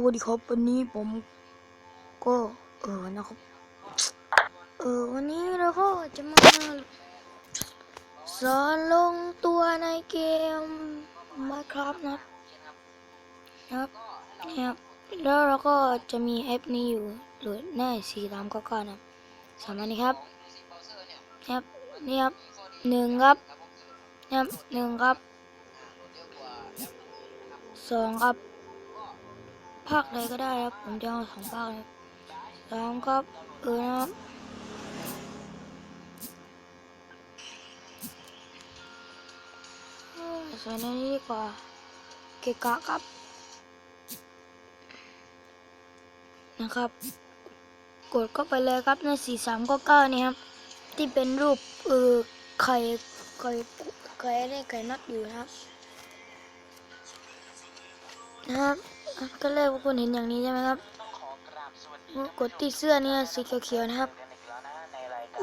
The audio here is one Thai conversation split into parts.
วัสดีครับวันนี้ผมก็เออนะครับ เออวันนี้เราก็จะมาสอนลงตัวในเกม Minecraft นะครับนะครับแล้วเราก็จะมีแอปนี้อยู่โหลดได้สี่ตามก็ก่อนนะสามอันนี้ครับนะครับนี่ครับหนึ่งครับนะครับหนึ่งครับสองครับาคใดก็ได้ครับ ผมจะเอาสองภาคเลยสามครับเออนะครับเอ้ยใส่ในนี้ดีกว่า เกะกะครับ นะครับ กดเข้าไปเลยครับในสี่สามก็เก้านี่ครับ ที่เป็นรูปเออไข่ไข่ไข่อะไรไข่นัดอยู่นะครับนะครับ ก็เลยพวกคุณเห็นอย่างนี้ใช่ไหมครับกดที่เสื้อเนี่ยสีเขียวๆนะครับ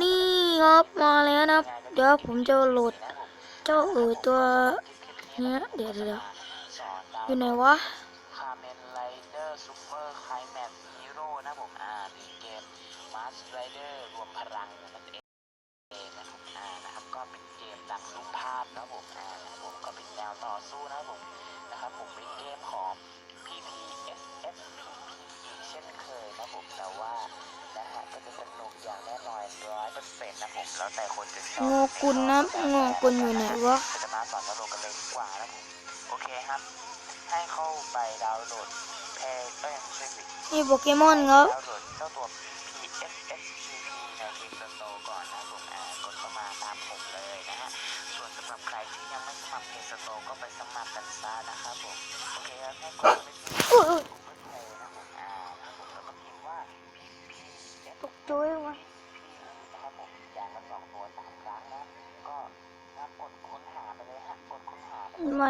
นี่ครับมาแล้วนะครับ เดี๋ยวผมจะโหลด เจ้าเออตัวเนี้ยเดี๋ยวเดี๋ยวอยู่ไหนวะนี่นะครับก็เป็นเกมดักรูปภาพนะผมอ่านะครับก็เป็นแนวต่อสู้นะผมนะครับผมเป็นเกมของ PPSF อีกเช่นเคยนะผมแต่ว่านะฮะก็จะสนุกอย่างแน่นอนร้อยเปอร์เซ็นต์นะผมแล้วแต่คนจะชอบโงกุลนะโงกุลอยู่ไหนวะจะมาสอนสนุกกันเลยดีกว่านะผมโอเคครับ ให้เข้าไปดาวน์โหลดเพลย์เอ้ยไม่ใช่สินี่โปเกมอนครับดาวน์โหลดเจ้าตัว PSSCP ใน Play Store ก่อนนะผมอ่ากดเข้ามาตามผมเลยนะฮะส่วนสำหรับใครที่ยังไม่สมัคร Play Store ก็ไปสมัครกันซะนะครับผมโอเคครับให้กดไป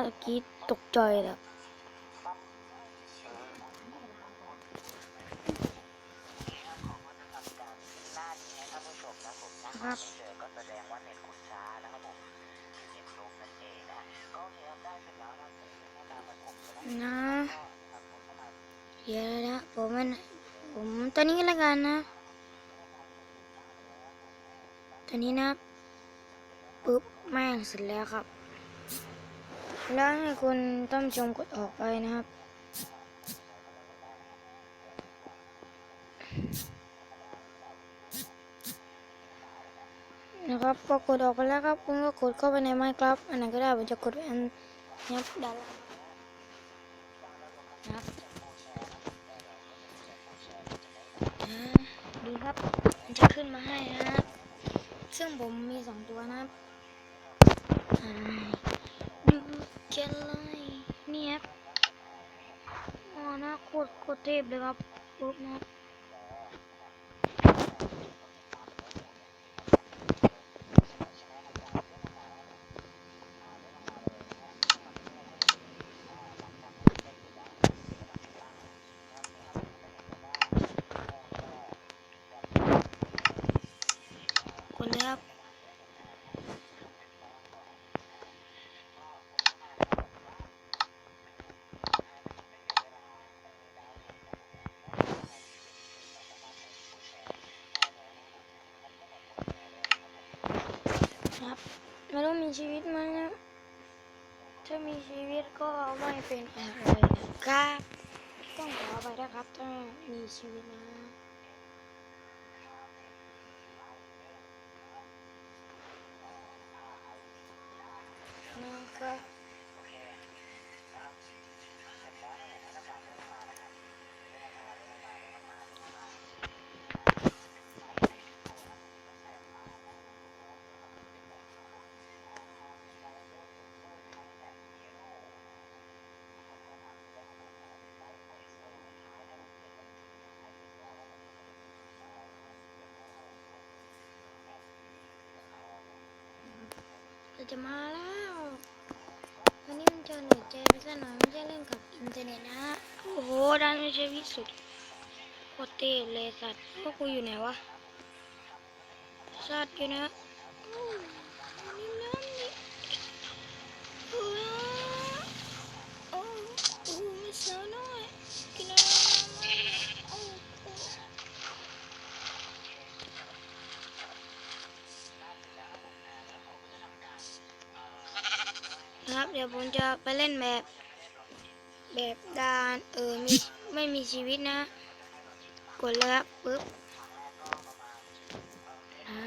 ตคุณช้านะครับผมคือเน็ตลบนั่นเองนะก็โอเคครับได้เสร็จแล้วนะผมจะให้ตามมาผมนะนะก็ครับผมเข้ามาเดี๋ยวนะผมมันผมตัวนี้แล้วกันนะตัวนี้นะปุ๊บแม่งเสร็จแล้วครับ แล้วให้คุณต้อมชมกดออกไปนะครับ นะครับพอกดออกไปแล้วครับ คุณก็กดเข้าไปใน Minecraft อันไหนก็ได้ผมจะกดไว้อันนี้ครับด้านล่างนะครับดีครับมันจะขึ้นมาให้นะครับ ซึ่งผมมีสองตัวนะครับ กันเลยนี่ครับอ๋อนะโคตรโคตรเทพเลยครับปุ๊บนะครับ กดเลยครับ ครับไม่รู้มีชีวิตไหมนะถ้ามีชีวิตก็ไม่เป็นอะไรนะครับต้องขอไปนะครับถ้ามีชีวิตนะนะครับ จะมาแล้ววันนี้มันจะหนูใจไปซะหน่อยไม่ใช่เล่นกับอินเทอร์เน็ตนะฮะโอ้โหด้ไม่ใช่วิสุทธ์โคตรเท่เลยสัตว์พวกกูอยู่ไหนวะสัตว์อยู่นะ เดี๋ยวผมจะไปเล่นแบบ แบบดานเออมีไม่มีชีวิตนะ กดเลยครับปึ๊บนะ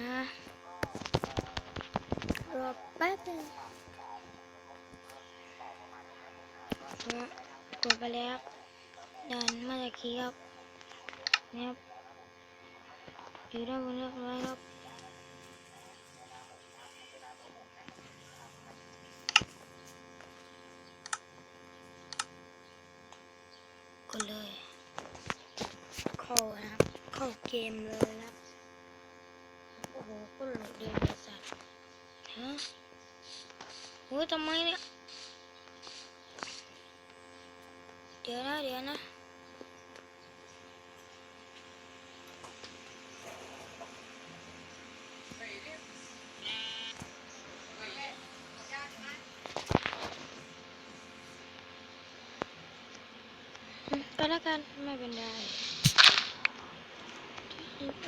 รอแป๊บนึงกดไปแล้วดันมาจากคีครับนี่ครับอยู่ด้านบนเรียบร้อยครับ กดเลย เข้านะครับ เข้าเกมเลยนะครับ โอ้โหก็โหลดเร็วเลยสัตว์ฮะโอ้ยทำไมเนี่ย เดี๋ยวนะ เดี๋ยวนะอืมก็แล้วกัน ไม่เป็นไร ที่ท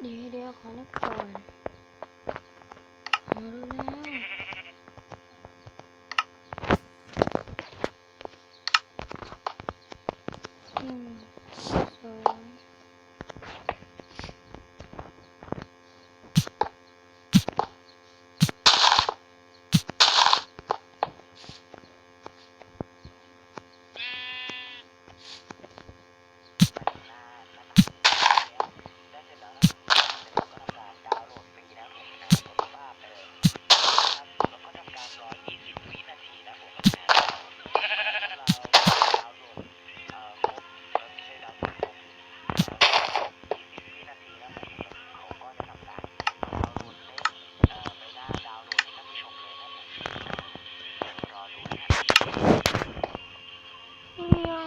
เดี๋ยวเดี๋ยวขอเล็กก่อนเอารู้แล้วหนึ่งสอง ได้เสร็จแล้วนะครับก็ทำการดาวน์โหลดฟรีนะครับผมนะกดว่าไปเลยนะครับแล้วก็ทำการรอ 20 วินาทีนะผมนะถ้าเราดาวน์โหลดเอ่อครบเอ่อไม่ใช่ดาวน์โหลดครบเอ่อ20 วินาทีนะผมเขาก็จะทำการดาวน์โหลดเลขเอ่อไปหน้าดาวน์โหลดให้ท่านผู้ชมเลยนะผมรอดูนะฮะ เดียว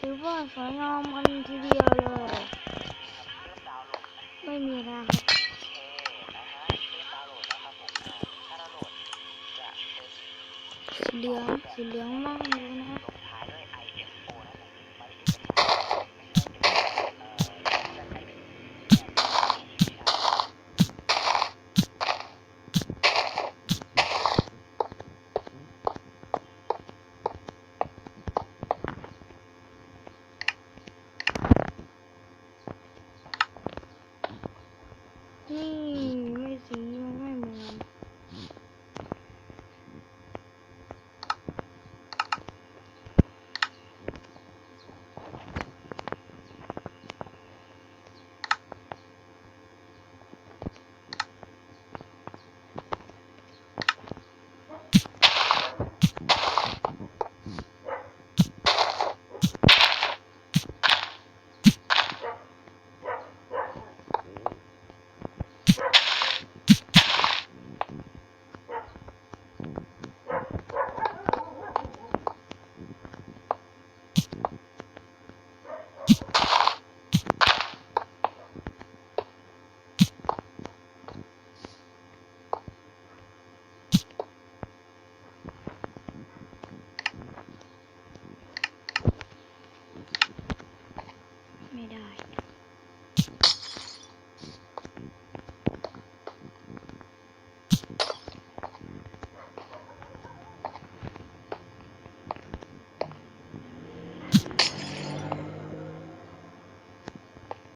หรือว่า สวยงามกันทีเดียวเลย ไม่มีนะครับโอเคนะฮะเริ่มดาวน์โหลดแล้วครับผมอ่าถ้าดาวน์โหลดจะเป็นสีเหลืองสีเหลืองมากเลย